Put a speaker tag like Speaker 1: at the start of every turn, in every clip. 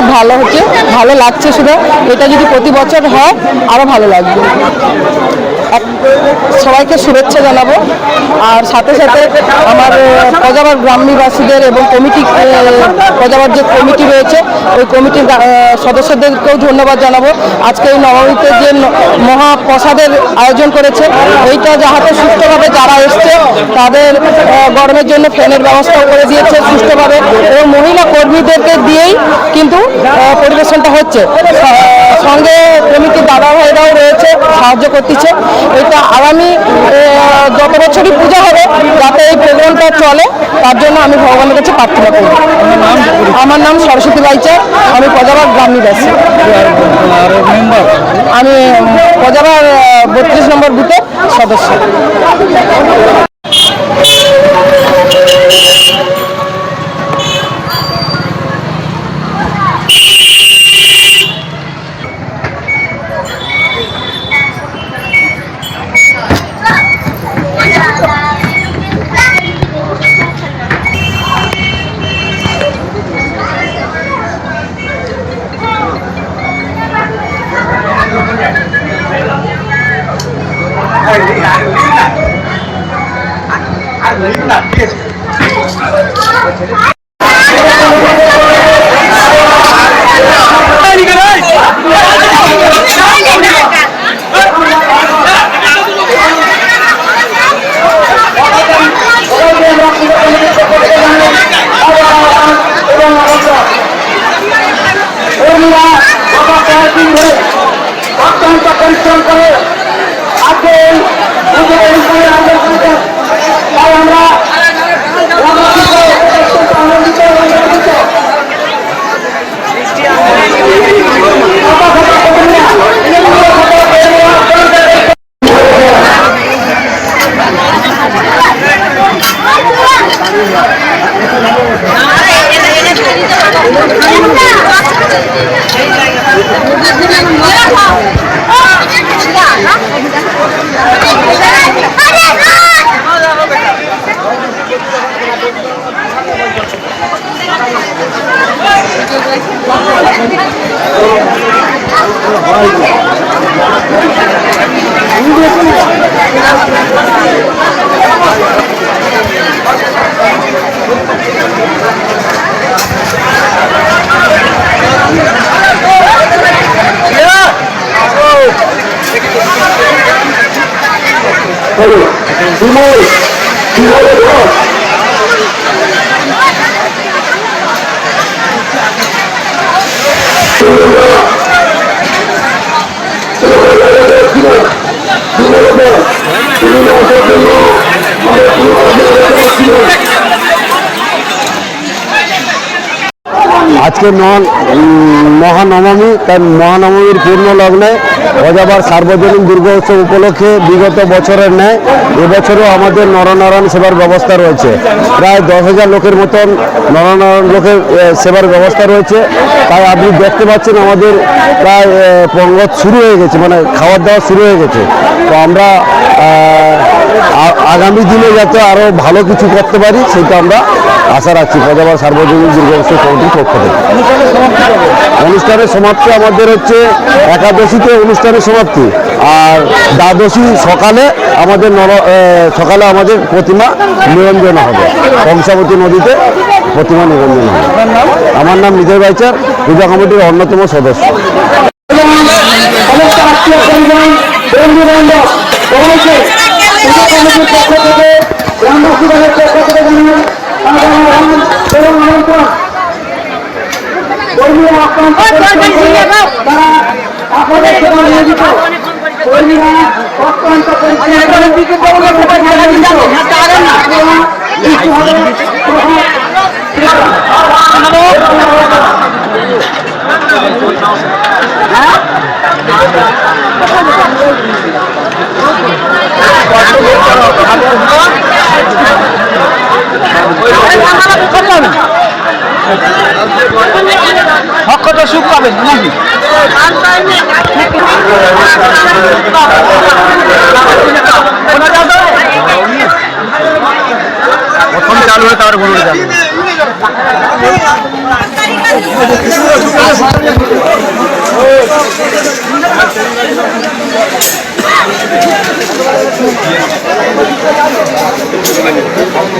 Speaker 1: খুব ভালো হচ্ছে ভালো লাগছে শুধু। এটা যদি প্রতি বছর হয় আরও ভালো লাগবে। সবাইকে শুভেচ্ছা জানাব। আর সাথে সাথে আমার প্রজাবার গ্রামবাসীদের এবং কমিটি প্রজাবার যে কমিটি রয়েছে, ওই কমিটির সদস্যদেরকেও ধন্যবাদ জানাব। আজকে এই নবমীতে যে মহাপ্রসাদের আয়োজন করেছে, এইটা যাহাতে সুস্থভাবে যারা এসছে, তাদের গরমের জন্য ফ্যানের ব্যবস্থাও করে দিয়েছে সুস্থভাবে এবং মহিলা কর্মীদেরকে দিয়েই কিন্তু পরিবেশনটা হচ্ছে। সাহায্য করতেছে। এটা আগামী যত বছরই পূজা হবে, যাতে এই প্রোগ্রামটা চলে, তার জন্য আমি ভগবানের কাছে প্রার্থনা করি। আমার নাম সরস্বতী বাইচা আমি প্রজাবার গ্রামীবাসী
Speaker 2: আর
Speaker 1: আমি প্রজাবার বত্রিশ নম্বর বুথের সদস্য।
Speaker 3: পরিশ্রম করে আজকে এই পুজোর অনুষ্ঠানে আমাদের করেছেন। তাই আমরা গ্রামবাসীকে অত্যন্ত আনন্দিত এবং গর্বিত। শত শত কর্মীরা, শত শত কর্মীরা বিমল বিমলের ঘোষ
Speaker 2: Thank নন উম, মহানবমী তাই মহানবমীর পূর্ণ লগ্নে অজাবার সার্বজনীন দুর্গা উৎসব উপলক্ষে বিগত বছরের ন্যায় এবছরও আমাদের নরনারায়ণ সেবার ব্যবস্থা রয়েছে। প্রায় দশ হাজার লোকের মতন নরনারায়ণ লোকের সেবার ব্যবস্থা রয়েছে। তাই আপনি দেখতে পাচ্ছেন আমাদের প্রায় পঙ্গত শুরু হয়ে গেছে মানে খাওয়ার দাওয়া শুরু হয়ে গেছে। তো আমরা আগামী দিনে যাতে আরও ভালো কিছু করতে পারি সেটা আমরা আশা রাখছি প্রজাবার সার্বজনীন দুর্গা উৎসব কমিটির পক্ষ থেকে। অনুষ্ঠানের সমাপ্তি আমাদের হচ্ছে একাদশীতে অনুষ্ঠানের সমাপ্তি। আর দ্বাদশী সকালে আমাদের নর সকালে আমাদের প্রতিমা নিরঞ্জন হবে। কংসাবতী নদীতে প্রতিমা নিরঞ্জন হবে। আমার নাম বিজয় বাইচার, পূজা কমিটির অন্যতম সদস্য।
Speaker 3: পক্ষ থেকে, গ্রামবাসীদের পক্ষ থেকে আপনাদের সেবা নিয়োজিত কর্মীরা অত্যন্ত পরিশ্রম
Speaker 2: হকটা সুখ পাবেন নাকি? প্রথম চালু হয়ে তারপরে বলতে যাবে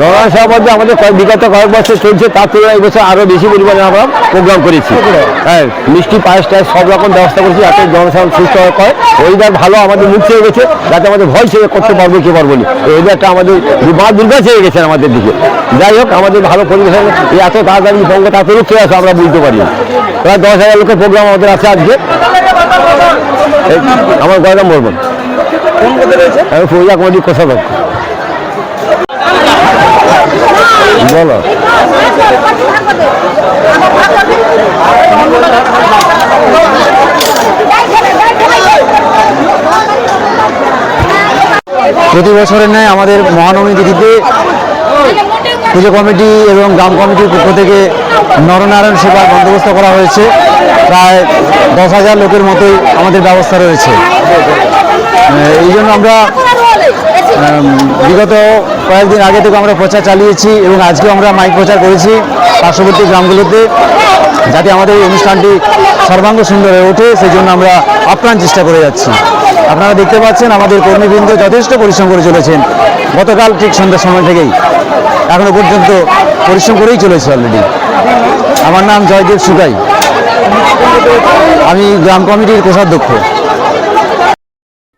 Speaker 2: নরনারায়ণ সভা মধ্যে আমাদের বিগত কয়েক বছর চলছে তার তুলনায় এই বছর আরও বেশি পরিমাণে আমরা প্রোগ্রাম করেছি। হ্যাঁ মিষ্টি পায়েস টায়েস সব রকম ব্যবস্থা করেছি যাতে জনসাধারণ সুস্থ হয় ওয়েদার ভালো আমাদের মুখ ছেড়ে গেছে যাতে আমাদের ভয় ছেড়ে করতে পারব কি পারব না। ওয়েদারটা আমাদের মা দুর্গা ছেড়ে গেছেন আমাদের দিকে। যাই হোক আমাদের ভালো পরিবেশ এই এত তাড়াতাড়ি বঙ্গ তাড়াতাড়ি চলে আসে আমরা বুঝতে পারি। প্রায় দশ হাজার লোকের প্রোগ্রাম আমাদের আছে আজকে। আমার গয়রাম বলবেন আমি পূজা কমিটির কোষাধ্যক্ষ। বলো।
Speaker 4: প্রতি বছরের ন্যায় আমাদের মহানবমী তিথিতে পুজো কমিটি এবং গ্রাম কমিটির পক্ষ থেকে নরনারায়ণ সেবার বন্দোবস্ত করা হয়েছে। প্রায় দশ হাজার লোকের মতোই আমাদের ব্যবস্থা রয়েছে। এই জন্য আমরা বিগত কয়েকদিন আগে থেকে আমরা প্রচার চালিয়েছি এবং আজকেও আমরা মাইক প্রচার করেছি পার্শ্ববর্তী গ্রামগুলোতে, যাতে আমাদের এই অনুষ্ঠানটি সর্বাঙ্গ সুন্দর হয়ে ওঠে সেই জন্য আমরা আপ্রাণ চেষ্টা করে যাচ্ছি। আপনারা দেখতে পাচ্ছেন, আমাদের কর্মীবৃন্দ যথেষ্ট পরিশ্রম করে চলেছেন। গতকাল ঠিক সন্ধ্যার সময় থেকেই। এখনও পর্যন্ত পরিশ্রম করেই চলেছে অলরেডি আমার নাম জয়দেব সুগাই আমি গ্রাম কমিটির কোষাধ্যক্ষ।